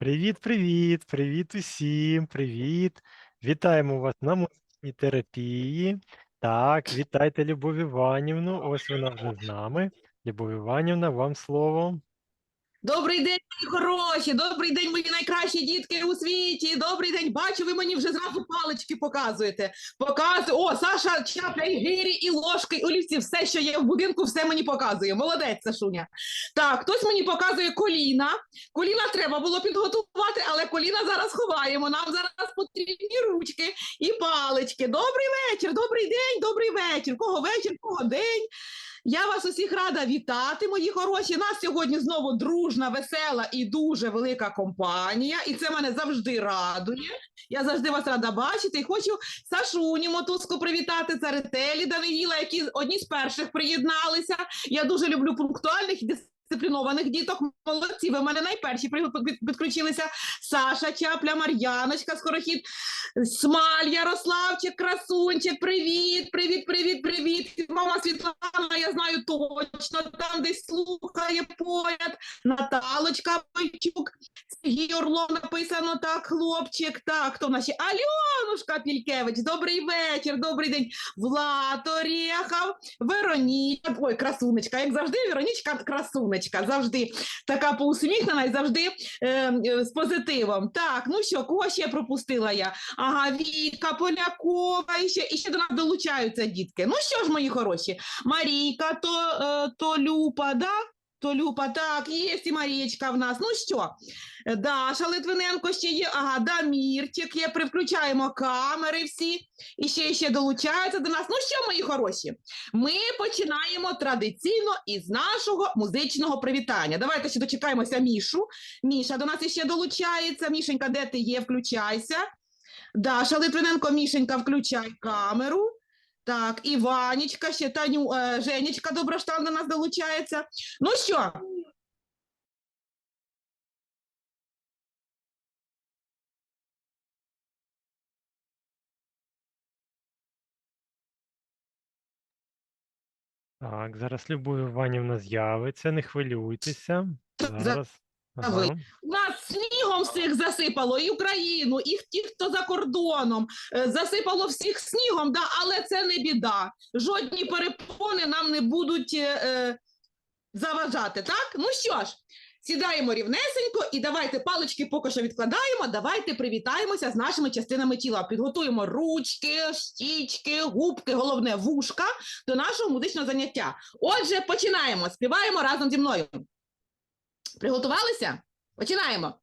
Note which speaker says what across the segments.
Speaker 1: Привіт, привіт, привіт усім, привіт. Вітаємо вас на музичній терапії. Так, вітайте Любов Іванівну. Ось вона вже з нами. Любов Іванівна, вам слово.
Speaker 2: Добрий день, мої хороші! Добрий день, мої найкращі дітки у світі! Добрий день! Бачу, ви мені вже зразу палички показуєте. Показує. О, Саша чапля і гирі, і ложки, і олівці, все, що є в будинку, все мені показує. Молодець, Сашуня. Так, хтось мені показує коліна. Коліна треба було підготувати, але коліна зараз ховаємо. Нам зараз потрібні ручки і палички. Добрий вечір, добрий день, добрий вечір. Кого вечір, кого день. Я вас усіх рада вітати, мої хороші. Нас сьогодні знову дружна, весела і дуже велика компанія, і це мене завжди радує. Я завжди вас рада бачити. І хочу Сашуні Мотузку привітати, Царителі Даниїла, які одні з перших приєдналися. Я дуже люблю пунктуальних і дисциплінованих діток. Молодці, ви в мене найперші підключилися. Саша Чапля, Мар'яночка, Скорохід, Смаль, Ярославчик, Красунчик, привіт, привіт, привіт, привіт. Мама Світлана, я знаю точно, там десь слухає поряд. Наталочка Бойчук, Сергій Орлов написано так, хлопчик. Так, хто в ще? Альонушка Пількевич, добрий вечір, добрий день. Влад Орєхов, Вероніка, ой, красунечка, як завжди, Веронічка красунечка, завжди така поусміхнена і завжди е, е, з позитивом. Так, ну що, кого ще пропустила я? Ага, Віка Полякова, і ще, і ще до нас долучаються дітки. Ну що ж, мої хороші, Марійка, то, е, то Люпа, да? То Люпа, так, є і Марієчка в нас. Ну що, Даша Литвиненко ще є, ага, Дамірчик є, привключаємо камери всі, і ще, і ще долучаються до нас. Ну що, мої хороші, ми починаємо традиційно із нашого музичного привітання. Давайте ще дочекаємося Мішу. Міша до нас іще долучається. Мішенька, де ти є? Включайся. Даша Литвиненко, Мішенька, включай камеру. Так, Іванічка, ще Таню, е, Женечка Доброштан до нас долучається. Ну що?
Speaker 1: Так, зараз Любов Іванівна з'явиться, не хвилюйтеся. Зараз. Ага.
Speaker 2: Нас снігом всіх засипало, і Україну, і ті, хто за кордоном. Е, Засипало всіх снігом, да, але це не біда. Жодні перепони нам не будуть е, е, заважати. Так? Ну що ж, сідаємо рівнесенько і давайте палички поки що відкладаємо. Давайте привітаємося з нашими частинами тіла. Підготуємо ручки, щічки, губки, головне вушка до нашого музичного заняття. Отже, починаємо. Співаємо разом зі мною. Приготувалися? Починаємо.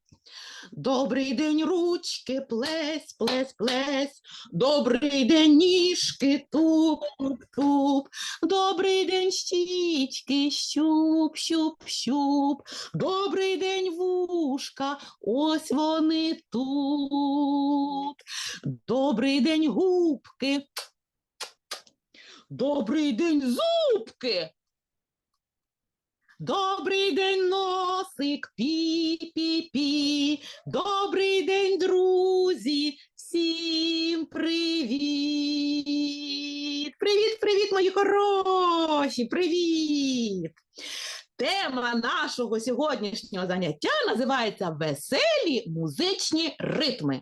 Speaker 2: Добрий день, ручки, плесь, плесь, плесь. Добрий день, ніжки, туп, туп, туп. Добрий день, щічки, щуп, щуп, щуп. Добрий день, вушка, ось вони тут. Добрий день, губки. Добрий день, зубки. Добрий день, носик, пі-пі-пі. Добрий день, друзі. Всім привіт. Привіт, привіт, мої хороші. Привіт. Тема нашого сьогоднішнього заняття називається Веселі музичні ритми.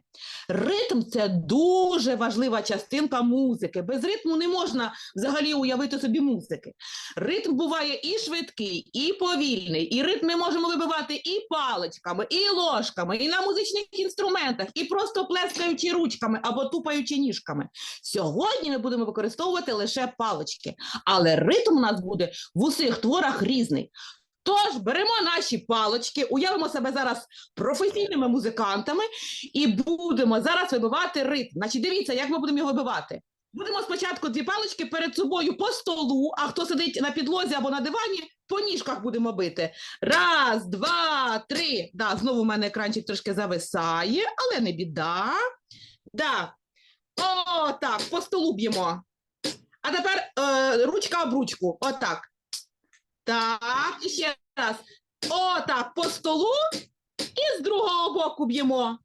Speaker 2: Ритм це дуже важлива частинка музики. Без ритму не можна взагалі уявити собі музики. Ритм буває і швидкий, і повільний, і ритм ми можемо вибивати і паличками, і ложками, і на музичних інструментах, і просто плескаючи ручками або тупаючи ніжками. Сьогодні ми будемо використовувати лише палички, але ритм у нас буде в усіх творах різний. Тож беремо наші палички, уявимо себе зараз професійними музикантами і будемо зараз вибивати ритм. Значить, дивіться, як ми будемо його вибивати. Будемо спочатку дві палички перед собою по столу, а хто сидить на підлозі або на дивані, по ніжках будемо бити. Раз, два, три. Да, знову в мене екранчик трошки зависає, але не біда. Да. О, так, по столу б'ємо. А тепер е, ручка об ручку. Отак. Так, ще раз. Отак, по столу і з другого боку б'ємо.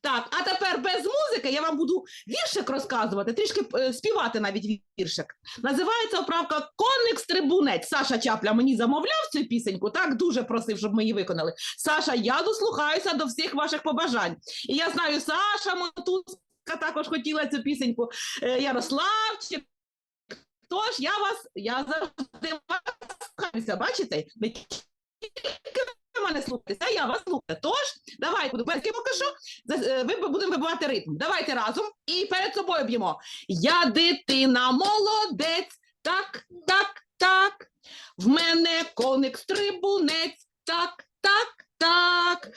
Speaker 2: Так, а тепер без музики я вам буду віршик розказувати, трішки е, співати навіть віршик. Називається оправка Коник стрибунець. Саша Чапля мені замовляв цю пісеньку, так дуже просив, щоб ми її виконали. Саша, я дослухаюся до всіх ваших побажань. І я знаю, Саша Мотузка також хотіла цю пісеньку. е, Ярославчик. Тож я вас, я завжди вас слухаюся, бачите? Не тільки ви мене слухаєте, а я вас слухаю. Тож, давайте, буду покажу. За- е, будемо вибивати ритм. Давайте разом і перед собою б'ємо. Я дитина молодець, так, так, так. В мене коник стрибунець, так, так, так.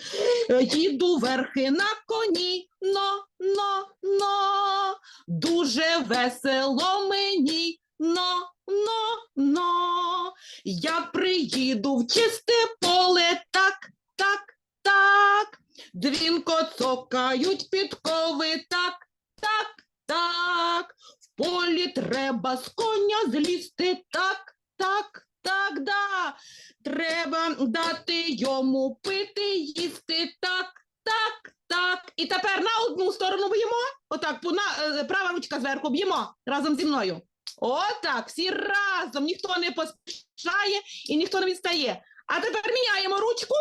Speaker 2: Їду верхи на коні, но, но, но. Дуже весело мені, но, но, но. Я приїду в чисте поле, так, так, так. Дзвінко цокають підкови, так, так, так. В полі треба з коня злізти, так, так, так, да. Треба дати йому пити, їсти, так, так, так. І тепер на одну сторону б'ємо. Отак, на, е, права ручка зверху б'ємо разом зі мною. Отак, всі разом, ніхто не поспішає і ніхто не відстає. А тепер міняємо ручку.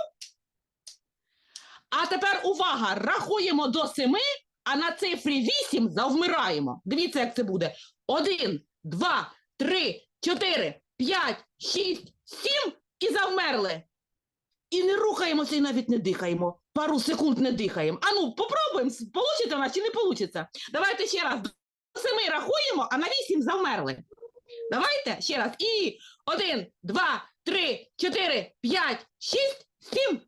Speaker 2: А тепер увага! Рахуємо до семи, а на цифрі вісім завмираємо. Дивіться, як це буде. Один, два, три, чотири, п'ять, шість, сім і завмерли. І не рухаємося і навіть не дихаємо. Пару секунд не дихаємо. Ану, попробуємо, получиться в нас чи не получиться. Давайте ще раз. Семи рахуємо, а на вісім завмерли. Давайте ще раз. І один, два, три, чотири, п'ять, шість, сім.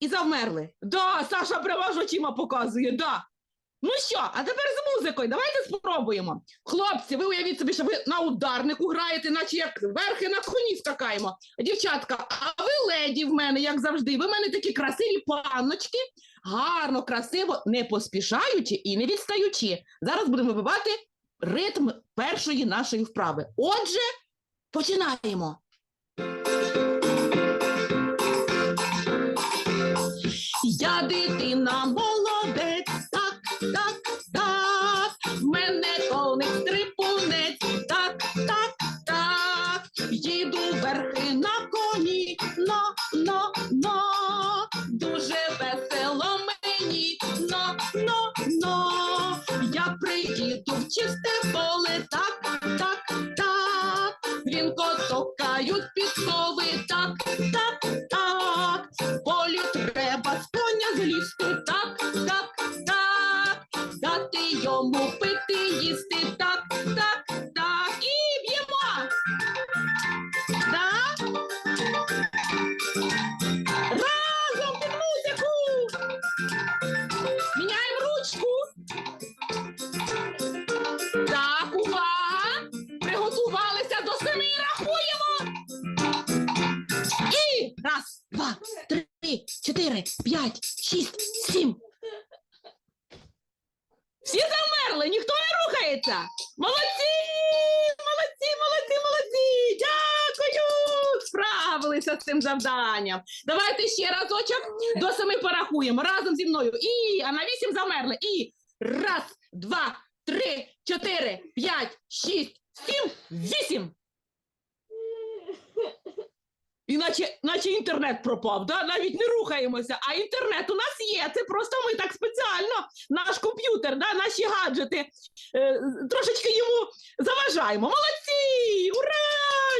Speaker 2: І завмерли. Да, Саша прямо очима показує, да. Ну що, а тепер з музикою. Давайте спробуємо. Хлопці, ви уявіть собі, що ви на ударнику граєте, наче як верхи на коні скакаємо. Дівчатка, а ви леді в мене, як завжди. Ви в мене такі красиві панночки, гарно, красиво, не поспішаючи і не відстаючи. Зараз будемо вибивати ритм першої нашої вправи. Отже, починаємо. 4, 5, 6, 7. Всі замерли, ніхто не рухається. Молодці! Молодці, молодці, молодці! Дякую! Справилися з цим завданням. Давайте ще разочок до семи порахуємо разом зі мною. І, а на вісім замерли. І раз, два, три, чотири, п'ять, шість, сім, вісім. Іначе наче інтернет пропав, да? навіть не рухаємося, а інтернет у нас є. Це просто ми так спеціально, наш комп'ютер, да? наші гаджети, е, трошечки йому заважаємо. Молодці! Ура!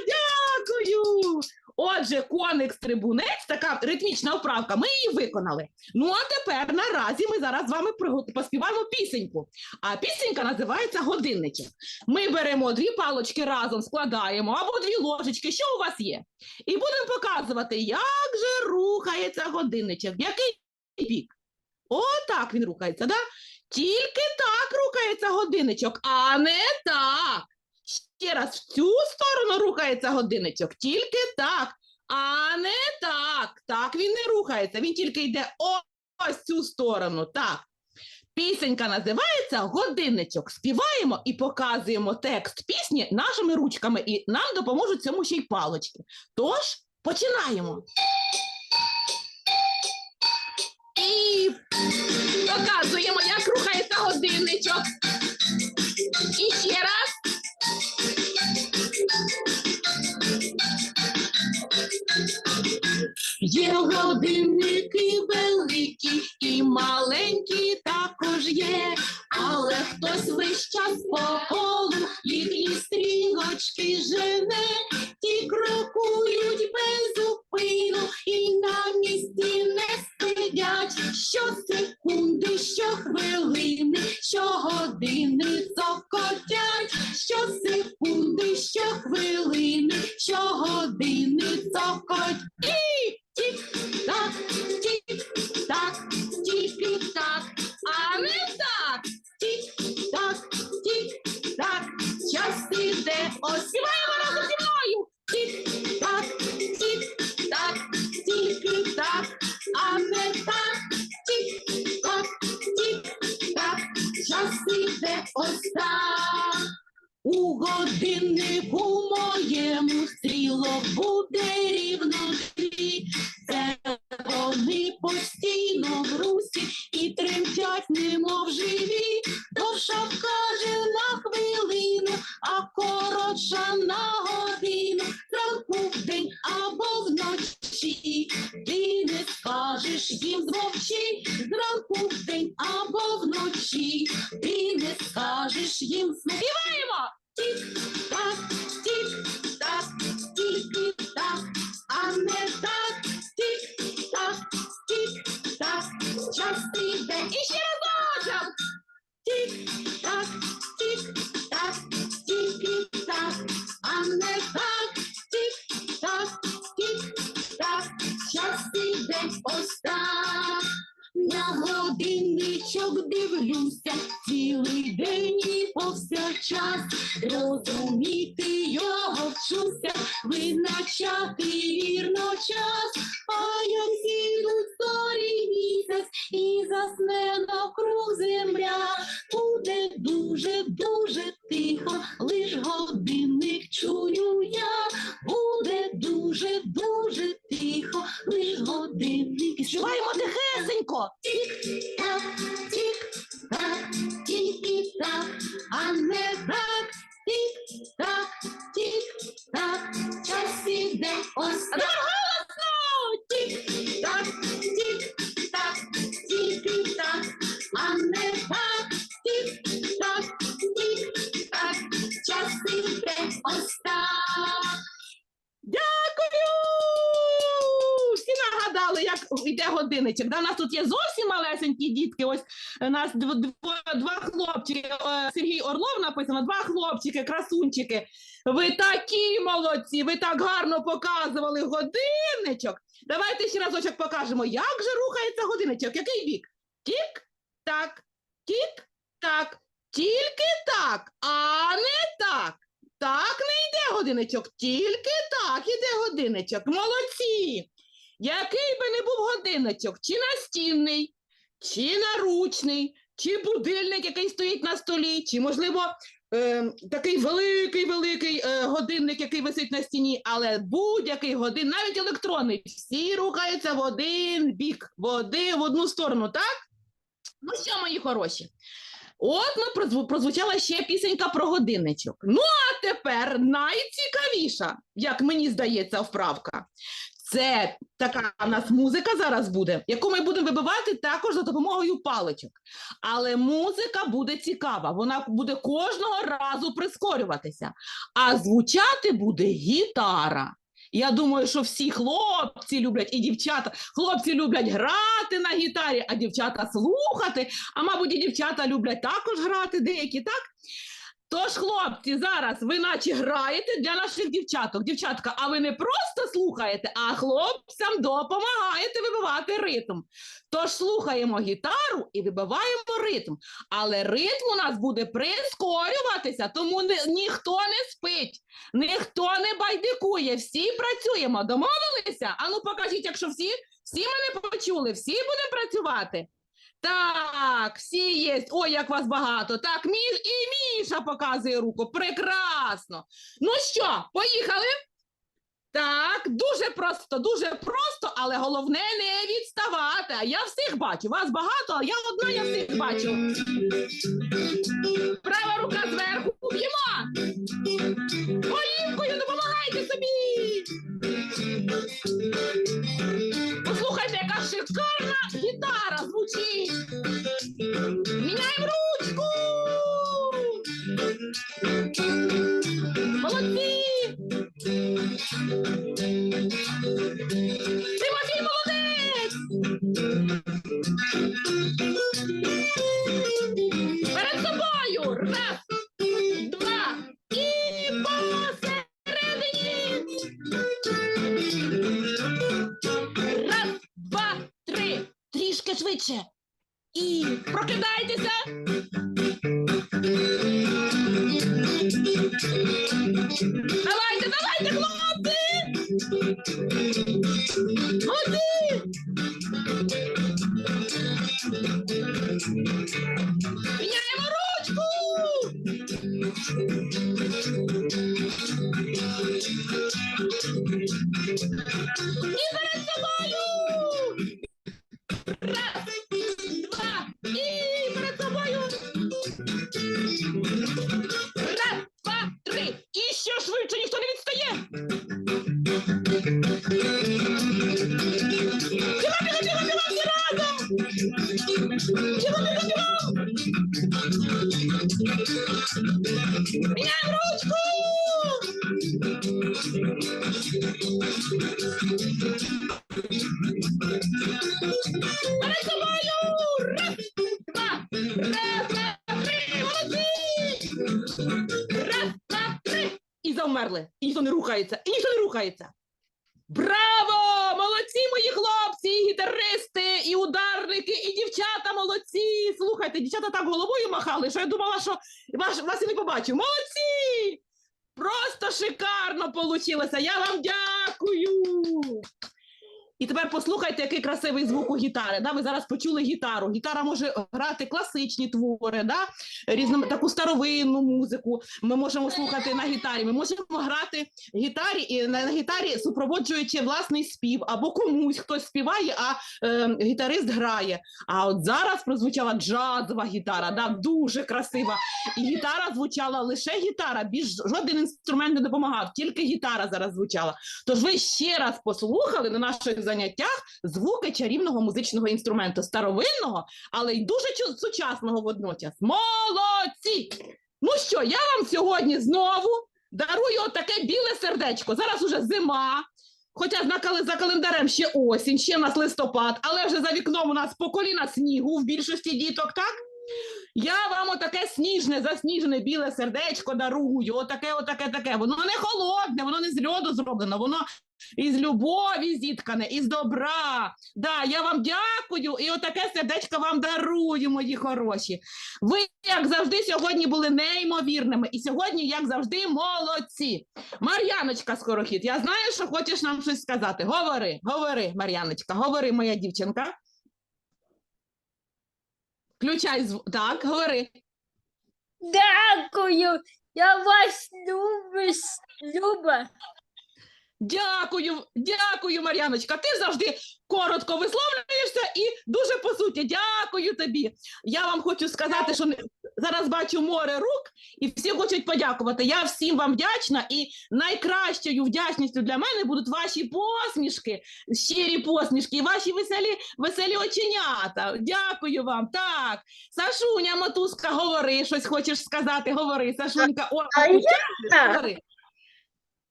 Speaker 2: Дякую! Отже, коник стрибунець, така ритмічна вправка, ми її виконали. Ну а тепер наразі ми зараз з вами поспіваємо пісеньку. А пісенька називається годинничок. Ми беремо дві палочки разом, складаємо або дві ложечки, що у вас є. І будемо показувати, як же рухається годинничок, який бік. Отак він рухається, да? Тільки так рухається годинничок, а не так. Ще раз в цю сторону рухається годинничок, тільки так, а не так. Так він не рухається, він тільки йде ось цю сторону. Так. Пісенька називається Годинничок. Співаємо і показуємо текст пісні нашими ручками, і нам допоможуть цьому ще й палочки. Тож починаємо. І великі їм змовчи. Зранку в день або вночі. Ти не скажеш їм Співаємо! Тік-так, тік-так, тік-так, а не так. Тік-так, тік-так, час іде. І ще разочок. Тік-так, тік-так, ось. На годинничок дивлюся цілий день і повсякчас. Розуміти його вчуся, визначати вірно час. А як зійдуть зорі місяць і засне навкруг земля, буде дуже, дуже йде. Да, у нас тут є зовсім малесенькі дітки. Ось у нас дв- дво- два хлопчики. е, Сергій Орлов написано, два хлопчики, красунчики. Ви такі молодці, ви так гарно показували годинничок. Давайте ще разочок покажемо, як же рухається годинничок. Який бік? Тік-так, тік-так. Тільки так, а не так. Так не йде годинничок, тільки так іде годинничок. Молодці! Який би не був годинничок, чи настінний, чи наручний, чи будильник, який стоїть на столі, чи, можливо, е, такий великий-великий е, годинник, який висить на стіні, але будь-який годин, навіть електронний, всі рухаються в один бік, в, один, в одну сторону, так? Ну що, мої хороші? От ну, прозву- прозвучала ще пісенька про годинничок. Ну, а тепер найцікавіша, як мені здається, вправка. Це така у нас музика зараз буде, яку ми будемо вибивати також за допомогою паличок. Але музика буде цікава, вона буде кожного разу прискорюватися. А звучати буде гітара. Я думаю, що всі хлопці люблять і дівчата. Хлопці люблять грати на гітарі, а дівчата слухати. А мабуть, і дівчата люблять також грати деякі, так? Тож, хлопці, зараз ви наче граєте для наших дівчаток. Дівчатка, а ви не просто слухаєте, а хлопцям допомагаєте вибивати ритм. Тож слухаємо гітару і вибиваємо ритм. Але ритм у нас буде прискорюватися, тому ні- ніхто не спить, ніхто не байдикує, всі працюємо. Домовилися? Ану, покажіть, якщо всі, всі мене почули, всі будемо працювати. Так, всі є. Ой, як вас багато. Так, Мі... і Міша показує руку. Прекрасно. Ну що, поїхали? Так, дуже просто, дуже просто, але головне не відставати. Я всіх бачу. Вас багато, а я одна, я всіх бачу. Права рука зверху. Б'ємо. Голівкою допомагайте собі. Послухайте, яка шикарна Міняємо І завмерли. І ніхто не рухається, і ніхто не рухається. Браво! Молодці мої хлопці, і гітаристи, і ударники, і дівчата молодці. Слухайте, дівчата так головою махали, що я думала, що вас, вас і не побачив. Молодці! Просто шикарно получилося. Я вам дякую. І тепер послухайте, який красивий звук у гітари. Да? Ви зараз почули гітару. Гітара може грати класичні твори, да? різному таку старовинну музику. Ми можемо слухати на гітарі. Ми можемо грати гітарі і на, на гітарі супроводжуючи власний спів або комусь хтось співає, а е, гітарист грає. А от зараз прозвучала джазова гітара, да? дуже красива. І гітара звучала лише гітара, більш жоден інструмент не допомагав, тільки гітара зараз звучала. Тож ви ще раз послухали на наших заняттях звуки чарівного музичного інструменту, старовинного, але й дуже сучасного водночас. Молодці! Ну що, я вам сьогодні знову дарую отаке біле сердечко. Зараз уже зима. Хоча на кали- за календарем ще осінь, ще в нас листопад, але вже за вікном у нас по коліна снігу в більшості діток, так? Я вам отаке сніжне, засніжене біле сердечко дарую. Отаке, отаке, таке. Воно не холодне, воно не з льоду зроблено, воно із любові зіткане, із добра. Да, я вам дякую і отаке сердечко вам дарую, мої хороші. Ви, як завжди, сьогодні були неймовірними, і сьогодні, як завжди, молодці. Мар'яночка Скорохід, я знаю, що хочеш нам щось сказати. Говори, говори, Мар'яночка, говори, моя дівчинка. Включай звук. Так, говори.
Speaker 3: Дякую. Я вас люблю, Люба.
Speaker 2: Дякую, дякую, Мар'яночка. Ти завжди коротко висловлюєшся і дуже по суті. Дякую тобі. Я вам хочу сказати, що не- зараз бачу море рук, і всі хочуть подякувати. Я всім вам вдячна, і найкращою вдячністю для мене будуть ваші посмішки, щирі посмішки, і ваші веселі, веселі оченята. Дякую вам. Так, Сашуня, мотузка, говори, щось хочеш сказати. Говори, Сашунька. О,
Speaker 3: А я,
Speaker 2: говори.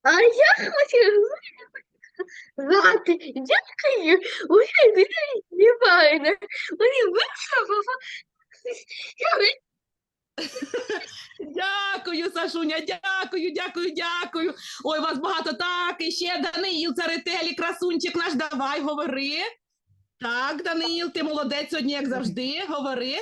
Speaker 3: а я хочу знати, дякую, уже не знімаю. Мені вийшло,
Speaker 2: Дякую, Сашуня, дякую, дякую, дякую. Ой, вас багато. Так, і ще Даниїл Царетелі, красунчик наш, давай, говори. Так, Даниїл, ти молодець сьогодні, як завжди. Говори.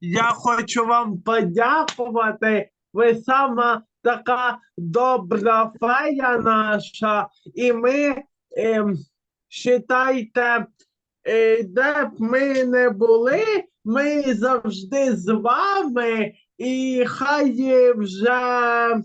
Speaker 4: Я хочу вам подякувати. Ви сама така добра фея наша, і ми ем, считайте, е, де б ми не були, ми завжди з вами, і хай вже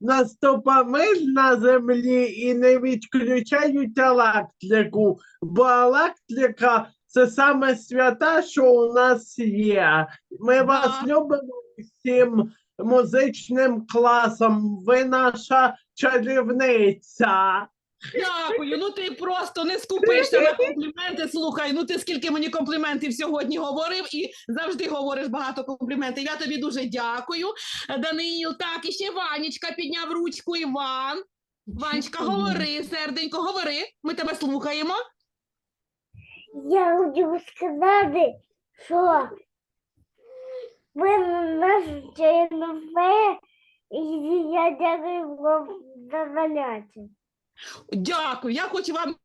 Speaker 4: наступа мир на землі і не відключають електрику, бо електрика це саме свята, що у нас є. Ми вас любимо всім музичним класом. Ви наша чарівниця.
Speaker 2: Дякую. Ну ти просто не скупишся на компліменти. Слухай, ну ти скільки мені компліментів сьогодні говорив і завжди говориш багато компліментів. Я тобі дуже дякую. Даниїл, так, і ще Ванечка підняв ручку. Іван. Ванечка, говори, серденько, говори. Ми тебе слухаємо.
Speaker 5: Я хочу сказати, що ви наш ЧНФ, і я дякую вам за заняття.
Speaker 2: Дякую. Я хочу вам.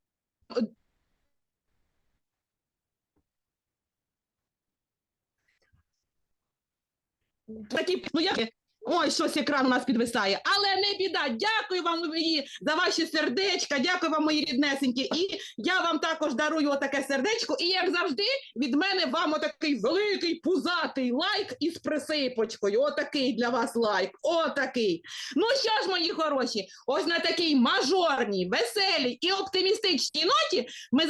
Speaker 2: Такі, ну як Ой, щось екран у нас підвисає. Але не біда. Дякую вам мої за ваші сердечка. Дякую вам, мої ріднесенькі. І я вам також дарую отаке сердечко. І як завжди, від мене вам отакий великий пузатий лайк із присипочкою. Отакий для вас лайк. Отакий. Ну що ж, мої хороші, ось на такій мажорній, веселій і оптимістичній ноті ми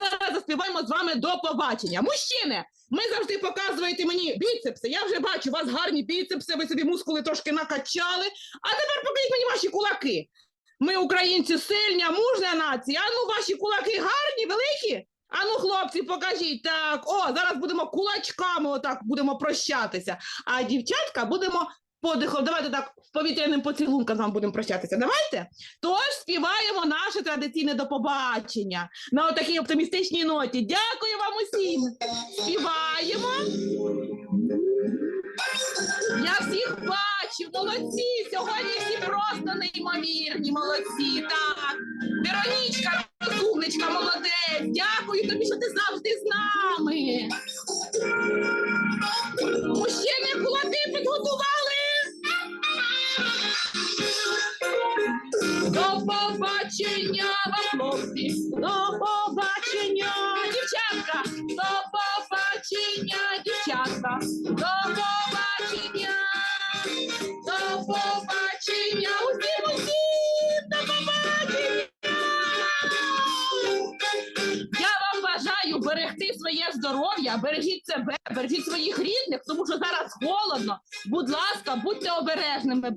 Speaker 2: зараз заспіваємо з вами до побачення. Мужчини, ми завжди показуєте мені біцепси. Я вже бачу, у вас гарні біцепси, ви собі мускули трошки накачали. А тепер покажіть мені ваші кулаки. Ми, українці, сильня, мужня нація. А ну, ваші кулаки гарні, великі. А ну, хлопці, покажіть. Так, о, зараз будемо кулачками отак будемо прощатися. А дівчатка будемо подихом. Давайте так повітряним поцілунком з вами будемо прощатися. Давайте. Тож співаємо наше традиційне до побачення на отакій оптимістичній ноті. Дякую вам усім. Співаємо. Я всіх бачу, молодці. Сьогодні всі просто неймовірні, молодці. Так, Веронічка, розумничка, молодець.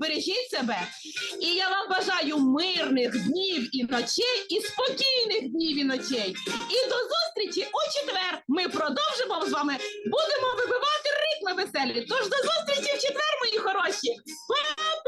Speaker 2: бережіть себе. І я вам бажаю мирних днів і ночей, і спокійних днів і ночей. І до зустрічі у четвер. Ми продовжимо з вами, будемо вибивати ритми веселі. Тож до зустрічі в четвер, мої хороші. Па-па!